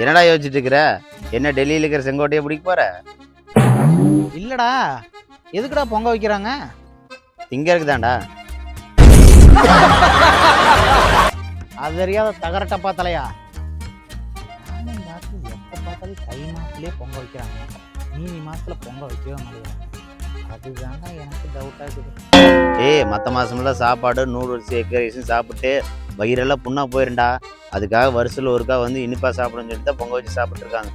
என்னடா யோசிச்சுட்டு இருக்கிற என்ன டெல்லியில் இருக்கிற செங்கோட்டையை பிடிக்க போற? இல்லடா. எதுக்குடா பொங்க வைக்கிறாங்க? இங்க இருக்குதாண்டா? அது தெரியாத தகரட்டப்பா தலையா? நானும் பார்த்து எப்போ பார்த்தாலும் தை மாசத்துலயே பொங்க வைக்கிறாங்க. மீதி மாசத்துல பொங்க வைக்கவே மாட்டேங்கிறாங்க. அதுதான்டா எனக்கு டவுட்டா இருக்குது. ஏய் மற்ற மாசமெல்லாம் சாப்பாடு நூடுல்ஸ் எக் ரைஸும் சாப்பிட்டு வயிறெல்லாம் புண்ணா போயிருண்டா அதுக்காக வருஷத்தில் ஒருக்கா வந்து இனிப்பா சாப்பிடணும்னு சொல்லிட்டு தான் பொங்க வச்சு சாப்பிட்டுருக்காங்க.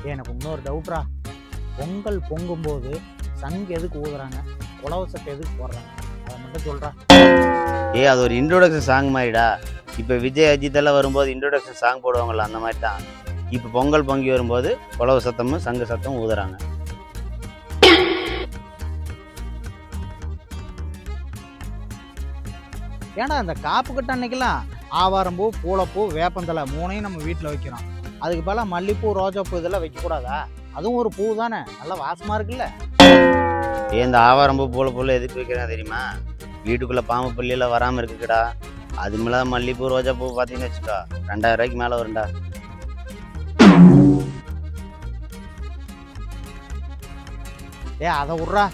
ஏய், எனக்கு இன்னொரு டவுட்ரா பொங்கல் பொங்கும்போது சங்கு எதுக்கு ஊதுறாங்க? உழவசத்தை எதுக்கு போடுறாங்க? அதை மட்டும் சொல்றா. ஏய் அது ஒரு இன்ட்ரோடக்ஷன் சாங் மாதிரிடா இப்போ விஜய் அஜித் எல்லாம் வரும்போது இன்ட்ரோடக்ஷன் சாங் போடுவாங்கல்ல அந்த மாதிரி தான் இப்போ பொங்கல் பொங்கி வரும்போது குலவு சத்தமும் சங்கு சத்தமும் ஊதுறாங்க. ஏன்டா இந்த காப்பு கட்ட அன்னைக்கெல்லாம் ஆவாரம்பூ பூளைப்பூ வேப்பந்தலை மூணையும் நம்ம வீட்டில் வைக்கிறோம். அதுக்கு பதிலாக மல்லிப்பூ ரோஜாப்பூ இதெல்லாம் வைக்கக்கூடாதா? அதுவும் ஒரு பூ தானே நல்லா வாசமா இருக்குல்ல. ஏ இந்த ஆவாரம்பூ பூல பூல எதுக்கு வைக்கிறாங்க தெரியுமா? வீட்டுக்குள்ள பாம்பு பள்ளியெல்லாம் வராமல் இருக்குடா அது மேலே மல்லிப்பூ ரோஜா பூ பார்த்தீங்கன்னு வச்சுக்கோ. ரெண்டாயிரம் ரூபாய்க்கு மேலே வரும்டா. ஏ அதை விட்றா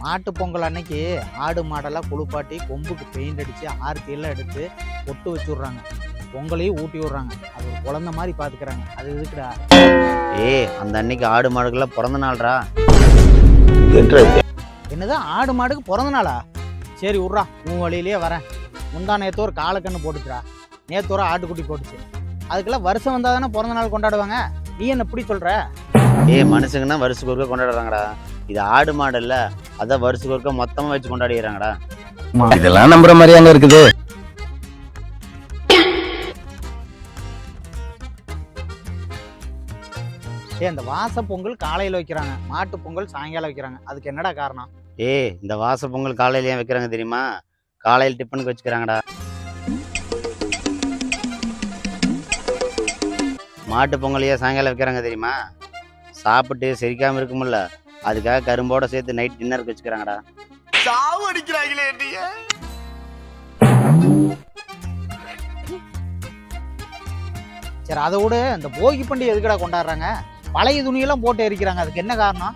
மாட்டு பொங்கல் அன்னைக்கு ஆடு மாடெல்லாம் குளிப்பாட்டி கொம்புக்கு பெயிண்ட் அடித்து ஆர்த்தி எல்லாம் எடுத்து பொட்டு வச்சு விட்றாங்க பொங்கலையும் ஊட்டி விட்றாங்க. அது ஒரு குழந்தை மாதிரி பார்த்துக்கிறாங்க அது எதுக்குடா? ஏய் அந்த அன்னைக்கு ஆடு மாடுகள்லாம் பிறந்த நாள்டா. என்னதான் ஆடு மாடுக்கு பிறந்த நாளா? சரி விட்றா. உன் வழியிலேயே வரேன். முந்தா நேத்து ஒரு காலக்கண்ணு போட்டுச்சுடா. நேத்து ஒரு ஆட்டுக்குட்டி போட்டுச்சு. அதுக்கெல்லாம் வருஷம் வந்தால் தானே பிறந்த நாள் கொண்டாடுவாங்க? நீ என்ன இப்படி சொல்ற? ஏய் மனுஷங்கன்னா வருஷத்துக்கு ஒருக்கா கொண்டாடுறாங்கடா. இது ஆடு மாடு இல்ல அதான் வருஷத்துக்கு ஒருக்கா மொத்தமாக வச்சு கொண்டாடிடுறாங்கடா இதெல்லாம் நம்புற மாதிரியாங்க இருக்குது. ஏ இந்த வாச பொங்கல் காலையில் வைக்கிறாங்க. மாட்டு பொங்கல் சாயங்காலம் வைக்கிறாங்க. அதுக்கு என்னடா காரணம்? ஏய் இந்த வாச பொங்கல் காலையில ஏன் வைக்கிறாங்க தெரியுமா? காலையில் டிஃபனுக்கு வச்சுக்கிறாங்கடா. மாட்டு பொங்கல் ஏன் சாயங்காலம் வைக்கிறாங்க தெரியுமா? சாப்பிட்டு செரிக்காம இருக்கும்ல அதுக்காக கரும்போட சேர்த்து நைட் டின்னருக்கு வச்சுக்கிறாங்கடா. சரி அதை விட. இந்த போகி பண்டிகை எதுக்குடா கொண்டாடுறாங்க? பழைய துணியெல்லாம் போட்டு எரிக்கிறாங்க. அதுக்கு என்ன காரணம்?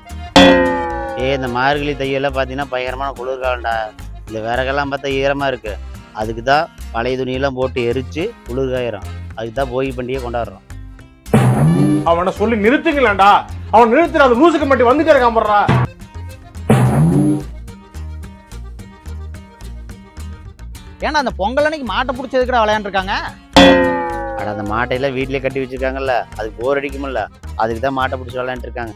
ஏய் இந்த மார்கழி தையெல்லாம் பார்த்தீங்கன்னா பயங்கரமான குளிர்காலம்டா. இந்த விறகெல்லாம் பார்த்தா ஈரமாக இருக்கு. அதுக்கு தான் பழைய துணியெல்லாம் போட்டு எரிச்சு குளிர்காயிரும். அதுக்கு தான் போகி பண்டிகை கொண்டாடுறோம். அவனை சொல்லி நிறுத்துங்களேன்டா. அவன் நிறுத்துற அந்த லூசுக்கு மட்டும் வந்துட்டே இருக்கான் போடுறா ஏன்னா அந்த பொங்கல் அன்னைக்கு மாட்டை பிடிச்சி எதுக்குடா விளையாண்டுருக்காங்க? அட அந்த மாட்டையெல்லாம் வீட்டிலே கட்டி வச்சிருக்காங்கல்ல. அதுக்கு போர் அடிக்கும்ல. அதுக்கு தான் மாட்டை பிடிச்சி விளையாண்டுட்டு இருக்காங்க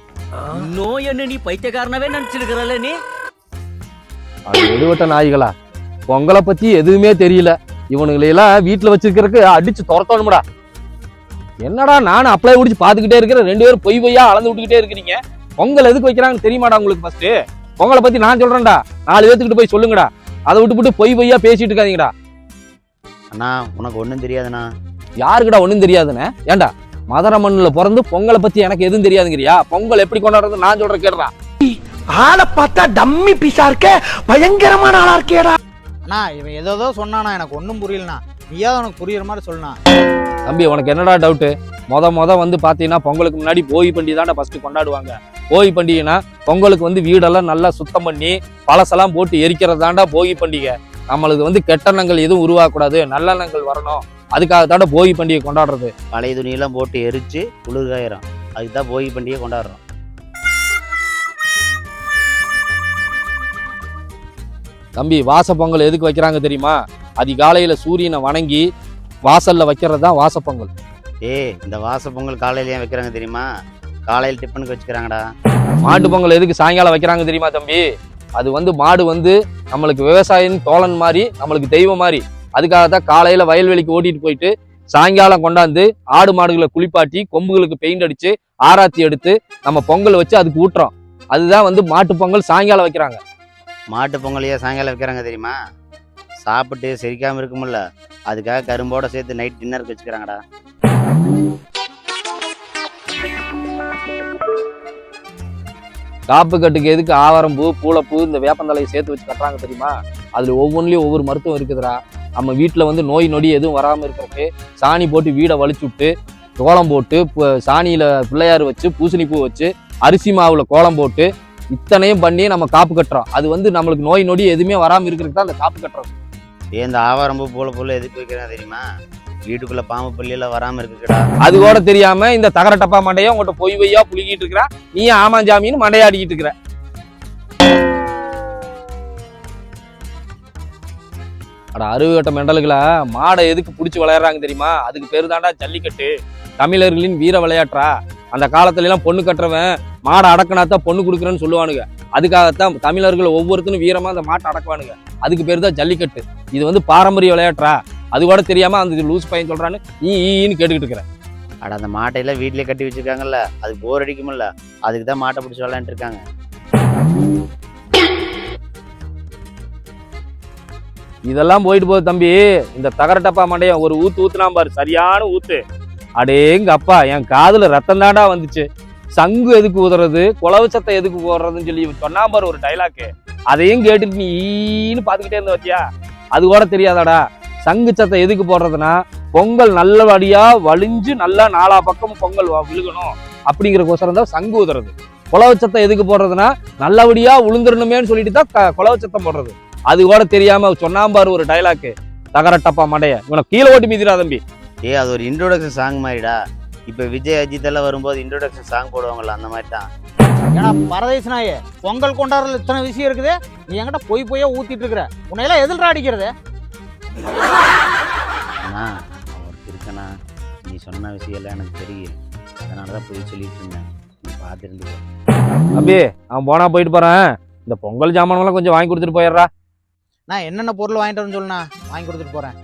இன்னும் என்ன நீ பைத்தியக்காரனவே நினைச்சிருக்கிறல்ல நீ? அது எடுவட்ட நாய்களா. பொங்கலை பத்தி எதுவுமே தெரியல. இவனுங்களையெல்லாம் வீட்டுல வச்சிருக்கிறதுக்கு அடிச்சு துரத்தணும்டா. என்னடா நானும் அப்ளை பிடிச்சி பாத்துக்கிட்டே இருக்கிறேன் ரெண்டு பேரும் பொய் பொய்யா அளந்து விட்டுக்கிட்டே இருக்கிறீங்க? பொங்கல் எதுக்கு வைக்கிறாங்கன்னு தெரியுமாடா உங்களுக்கு ஃபர்ஸ்ட் பொங்கலை பத்தி நான் சொல்றேன்டா. நாலு பேத்துக்கிட்ட போய் சொல்லுங்கடா. அதை விட்டுப்புட்டு பொய் பொய்யா பேசிட்டு இருக்காதீங்கடா. அண்ணா உனக்கு ஒன்றும் தெரியாதுண்ணா. யாருக்குடா ஒண்ணும் தெரியாதுண்ணே ஏன்டா மதுர மண்ணுல பிறந்து பொங்கலை பத்தி எனக்கு எதுவும் தெரியாதுங்கிறியா? பொங்கல் எப்படி கொண்டாடுறது நான் சொல்றேன் கேடுறா ஆளை பார்த்தா டம்மி பீஸா இருக்க? பயங்கரமான ஆளா இருக்கேடா அண்ணா இவன் ஏதோ சொன்னானா எனக்கு ஒன்றும் புரியலண்ணா. நீயா உனக்கு புரியுற மாதிரி சொல்லுண்ணா. தம்பி உனக்கு என்னடா டவுட்டு மொத மொத வந்து பாத்தீங்கன்னா பொங்கலுக்கு முன்னாடி போகி பண்டிகை தான்டா ஃபர்ஸ்ட் கொண்டாடுவாங்க. போகி பண்டிகைனா பொங்கலுக்கு வந்து வீடெல்லாம் நல்லா சுத்தம் பண்ணி பழசெல்லாம் போட்டு எரிக்கிறது தாண்டா போகி பண்டிகை. நம்மளுக்கு வந்து கெட்டெண்ணங்கள் எதுவும் உருவாகக்கூடாது நல்லெண்ணங்கள் வரணும். அதுக்காக தாண்டா போகி பண்டிகை கொண்டாடுறது. பழைய துணியெல்லாம் போட்டு எரிச்சு குளிர்காயிரும். அதுக்கு தான் போகி பண்டிகை கொண்டாடுறோம். தம்பி வாச பொங்கல் எதுக்கு வைக்கிறாங்க தெரியுமா? அதிகாலையில சூரியனை வணங்கி வாசல்ல வைக்கிறது தான் வாசப்பொங்கல். ஏய் இந்த வாச பொங்கல் காலையில ஏன் வைக்கிறாங்க தெரியுமா? காலையில் டிஃபனுக்கு வச்சுக்கிறாங்கடா. மாட்டு பொங்கல் எதுக்கு சாயங்காலம் வைக்கிறாங்க தெரியுமா தம்பி? அது வந்து மாடு வந்து நம்மளுக்கு விவசாயின் தோழன் மாதிரி நம்மளுக்கு தெய்வம் மாதிரி. அதுக்காக தான் காலையில வயல்வெளிக்கு ஓட்டிட்டு போயிட்டு சாயங்காலம் கொண்டாந்து ஆடு மாடுகளை குளிப்பாட்டி கொம்புகளுக்கு பெயிண்ட் அடிச்சு ஆராத்தி எடுத்து நம்ம பொங்கல் வச்சு அதுக்கு ஊட்டுறோம். அதுதான் வந்து மாட்டு பொங்கல் சாயங்காலம் வைக்கிறாங்க. மாட்டு பொங்கல் ஏன் சாயங்காலம் வைக்கிறாங்க தெரியுமா? சாப்பிட்டு செரிக்காமல் இருக்குமில்ல அதுக்காக கரும்போட சேர்த்து நைட் டின்னருக்கு வச்சுக்கிறாங்கடா. காப்பு கட்டுக்கு எதுக்கு ஆவாரம் பூ பூளைப்பூ இந்த வேப்பந்தலையை சேர்த்து வச்சு கட்டுறாங்க தெரியுமா? அதில் ஒவ்வொன்றிலையும் ஒவ்வொரு மருத்துவம் இருக்குதுடா. நம்ம வீட்டில் வந்து நோய் நொடி எதுவும் வராமல் இருக்கிறதுக்கு சாணி போட்டு வீடை வலிச்சு விட்டு கோலம் போட்டு சாணியில் பிள்ளையார் வச்சு பூசணி பூ வச்சு அரிசி மாவில் கோலம் போட்டு இத்தனையும் பண்ணி நம்ம காப்பு கட்டுறோம். அது வந்து நம்மளுக்கு நோய் நொடி எதுவுமே வராமல் இருக்கிறதுக்கு தான் அந்த காப்பு கட்டுறோம். ஏ இந்த ஆவாரம்பு போல போல எதுக்கு வைக்கிறேன் தெரியுமா? வீட்டுக்குள்ள பாம்பு பள்ளியெல்லாம் வராம இருக்குடா அது கூட தெரியாம இந்த தகர டப்பா மண்டையா உங்கள்கிட்ட பொய் பொய்யா புழுகிட்டு இருக்கிற. நீ ஆமாஞ்சாமின்னு மண்டையாடிக்கிட்டு இருக்கிற. அட அறுவட்ட மெண்டலுகளை மாடை எதுக்கு பிடிச்சி விளையாடுறாங்க தெரியுமா? அதுக்கு பேர் தாண்டா ஜல்லிக்கட்டு. தமிழர்களின் வீர விளையாட்டா? அந்த காலத்துல எல்லாம் பொண்ணு கட்டுறவன் மாடை அடக்கினாத்தான் பொண்ணு கொடுக்குறேன்னு சொல்லுவானுங்க. அதுக்காகத்தான் தமிழர்கள் ஒவ்வொருத்தரும் வீரமா அந்த மாட்டை அடக்குவானுங்க. அதுக்கு பேர் தான் ஜல்லிக்கட்டு. இது வந்து பாரம்பரிய விளையாட்டா அது கூட தெரியாம அந்த லூஸ் பையன் சொல்றான்னு ஈ ஈன்னு கேட்டுக்கிட்டு இருக்கிற அட அந்த மாட்டையெல்லாம் வீட்லயே கட்டி வச்சிருக்காங்கல்ல. அது போர் அடிக்கும்ல. அதுக்கு தான் மாட்டை பிடிச்சி விளையாண்டு இருக்காங்க. இதெல்லாம் போயிட்டு போகுது தம்பி. இந்த தகர டப்பா மண்டையன் ஒரு ஊத்து ஊத்துனா பாரு. சரியான ஊத்து. அடேங்க அப்பா என் காதுல ரத்தம் தாண்டா வந்துச்சு. சங்கு எதுக்கு ஊதுறது குலவு சத்தம் எதுக்கு போடுறதுன்னு சொல்லி சொன்னா பாரு ஒரு டைலாக்கு அதையும் கேட்டுட்டு நீ ஈன்னு பாத்துக்கிட்டே இருந்த வச்சியா அது கூட தெரியாதாடா. சங்கு சத்தம் எதுக்கு போடுறதுன்னா பொங்கல் நல்லபடியாக வலிஞ்சு நல்லா நாலா பக்கமும் பொங்கல் விழுகணும். அப்படிங்கிறக்கோசரம் தான் சங்கு ஊதுறது குலவு சத்தம் எதுக்கு போடுறதுன்னா நல்லபடியாக உளுந்துடணுமேன்னு சொல்லிட்டு தான் குலவச்சத்தம் சத்தம் போடுறது. அது கூட தெரியாம சொன்னாம்பாரு ஒரு டைலாக்கு தகர டப்பா இவனை கீழே ஓட்டி மீதிரா தம்பி. ஏ அது ஒரு இன்ட்ரோடக்ஷன் சாங் மாதிரிடா இப்போ விஜய் அஜித் எல்லாம் வரும்போது இன்ட்ரோடக்ஷன் சாங் போடுவாங்கல்ல அந்த மாதிரி தான் ஏன்னா பரதேச நாயே பொங்கல் கொண்டாடுறதுல இத்தனை விஷயம் இருக்குது. நீ என்கிட்ட பொய் பொய்யா ஊத்திட்டு இருக்கிற. உன்னையெல்லாம் எதிர்டா அடிக்கிறது. அண்ணா அவருக்கு இருக்கண்ணா. நீ சொன்ன விஷயம் எல்லாம் எனக்கு தெரியும். அதனால தான் போய் சொல்லிட்டு இருந்தேன். நீ பார்த்துருந்து தம்பி அவன் போனா போயிட்டு போறேன். இந்த பொங்கல் ஜாமான்லாம் கொஞ்சம் வாங்கி கொடுத்துட்டு போயிடுறா. நான் என்னென்ன பொருள் வாங்கிட்டு வரேன்னு சொல்லுண்ணா. வாங்கி கொடுத்துட்டு போறேன்.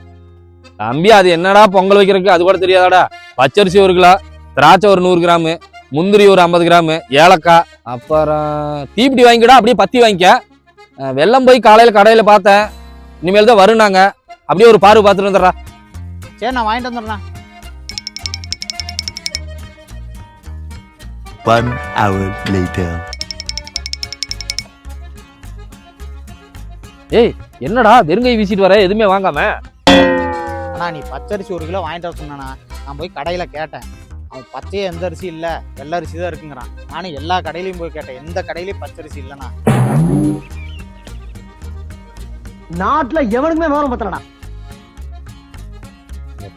தம்பி அது என்னடா பொங்கல் வைக்கிறதுக்கு? அது கூட தெரியாதாடா. பச்சரிசி ஒரு கிலோ திராட்சை ஒரு நூறு கிராமு. முந்திரி ஒரு ஐம்பது கிராமு ஏலக்காய். அப்புறம் தீப்பிட்டி வாங்கிக்கடா அப்படியே பத்தி வாங்கிக்க. வெல்லம் போய் காலையில கடையில பார்த்தேன். இனிமேல் தான் வருனாங்க அப்படியே ஒரு பார்வை பார்த்துட்டு வந்துடுறா. சரி நான் வாங்கிட்டு வந்துடுறேன் One hour later. ஏய் என்னடா வெறுங்கை வீசிட்டு வர எதுவுமே வாங்காம? அண்ணா நீ பச்சரிசி ஒரு கிலோ வாங்கிட்டு வர சொன்னானா நான் போய் கடையில கேட்டேன். அவன் பச்சையே எந்த அரிசி இல்ல வெள்ளை அரிசி தான் இருக்குங்கிறான். நானும் எல்லா கடையிலயும் போய் கேட்டேன் எந்த கடையிலயும் பச்சரிசி இல்லைண்ணா. நாட்டுல எவனுக்குமே விவரம் பத்தலடா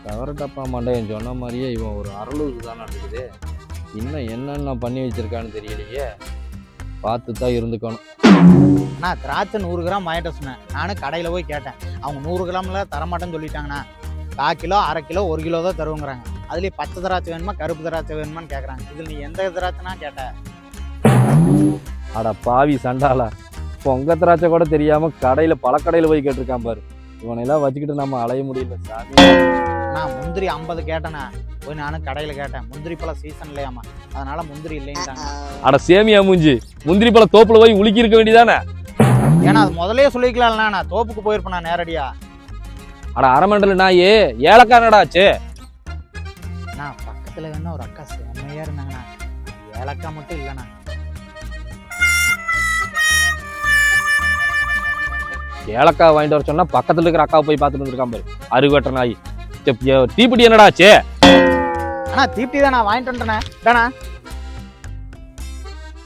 தவறு டப்பா மண்டையன் சொன்ன மாதிரியே இவன் ஒரு அரளூர் தானே இருக்குது இன்னும் என்னென்ன பண்ணி வச்சிருக்கான்னு தெரியலையே. பார்த்து தான் இருந்துக்கணும். அண்ணா திராட்சை நூறு கிராம் வாங்கிட்டு சொன்னேன். நானும் கடையில போய் கேட்டேன். அவங்க நூறு கிராம்ல தரமாட்டேன்னு சொல்லிட்டாங்கண்ணா. கால் கிலோ அரை கிலோ ஒரு கிலோ தான் தருவங்கிறாங்க. அதுலயே பச்சை திராட்சை வேணுமா கருப்பு திராட்சை வேணுமான்னு கேக்குறாங்க. இதுல நீ எந்த திராட்சைனா கேட்ட? அட பாவி சண்டாளா. பொங்க திராட்சை கூட தெரியாம கடையில பழக்கடையில போய் கேட்டிருக்கான் பாரு. இவனையெல்லாம் வச்சுக்கிட்டு நம்ம அலைய முடியல சாமி. நான் முந்திரி ஐம்பது கேட்டேண்ணா. போய் நானும் கடையில கேட்டேன். முந்திரி பழம் சீசன் இல்லையாமா அதனால முந்திரி இல்லைன்ட்டாங்க. அட சேமியா மூஞ்சி. முந்திரி பழ தோப்புல போய் உலுக்கி இருக்க வேண்டியதானே? ஏன்னா அது முதல்லயே சொல்லிக்கலாம்ல நான் தோப்புக்கு போயிருப்பேன் நேரடியா. அட அரமண்டல நாயே. ஏலக்காய் நான் பக்கத்துல வேணா ஒரு அக்கா செம்மையா இருந்தாங்கண்ணா. ஏலக்காய் மட்டும் இல்லைண்ணா. ஏலக்காய் வாங்கிட்டு வர சொன்னா பக்கத்துல இருக்கிற அக்காவை போய் பார்த்துட்டு வந்திருக்கான் பாரு. அருகட்ட நாய். தீப்பிடி என்னடா ஆச்சு அண்ணா தீப்தி தான் நான் வாங்கிட்டு வந்துட்டேண்ணே. தானா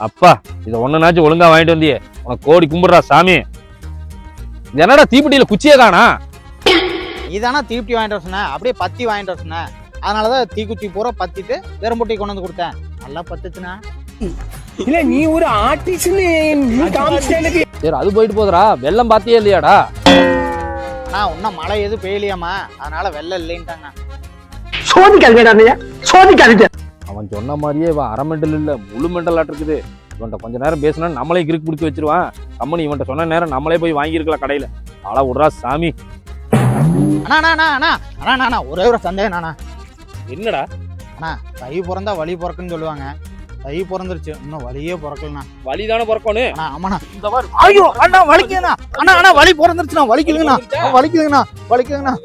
அப்பா இதை ஒண்ணுனாச்சும் ஒழுங்கா வாங்கிட்டு வந்தியே. உனக்கு கோடி கும்பிடுறா சாமி. என்னடா தீப்பிடியில குச்சியே காணா? இதானா தீப்தி வாங்கிட்டு வர சொன்னேன். அப்படியே பத்தி வாங்கிட்டு வர சொன்னேன் அதனாலதான் தீக்குச்சி பூரா பத்திட்டு வெறும்பொட்டி கொண்டு வந்து கொடுத்தேன். நல்லா பத்துச்சுண்ணா. இல்ல நீ ஒரு எனக்கு சரி அது போயிட்டு போதுடா. வெள்ளம் பாத்தியே இல்லையாடா? அண்ணா இன்னும் மழை எதுவும் பெய்யலையாமா அதனால வெள்ளம் இல்லைன்ட்டாங்க சோதிக்காதீங்க சோதிக்காதீங்க. அவன் சொன்ன மாதிரியே இவன் அரை மெண்டல் இல்ல முழு மெண்டல் இருக்குது. இவன்ட்ட கொஞ்ச நேரம் பேசினா நம்மளே கிறுக்கு பிடிச்சி வச்சிருவான். கம்மனி இவன்ட்ட சொன்ன நேரம் நம்மளே போய் வாங்கியிருக்கலாம் கடையில. ஆளா விட்றா சாமி. அண்ணா அண்ணா அண்ணா அண்ணா. அண்ணா அண்ணா, அண்ணா. ஒரே ஒரு சந்தேகம் அண்ணா. என்னடா? அண்ணா தை பிறந்தா வழி பிறக்குன்னு சொல்லுவாங்க. தை பிறந்துருச்சு. இன்னும் வழியே பிறக்கலண்ணா. வழி தானே பிறக்கணும் ஆமாண்ணா. இந்த மாதிரி ஐயோ அண்ணா வலிக்குதுண்ணா. அண்ணா அண்ணா வழி பிறந்துருச்சுண்ணா. வலிக்குதுங்கண்ணா. வலிக்குதுங்கண்ணா. வலிக்குதுங்கண்ணா.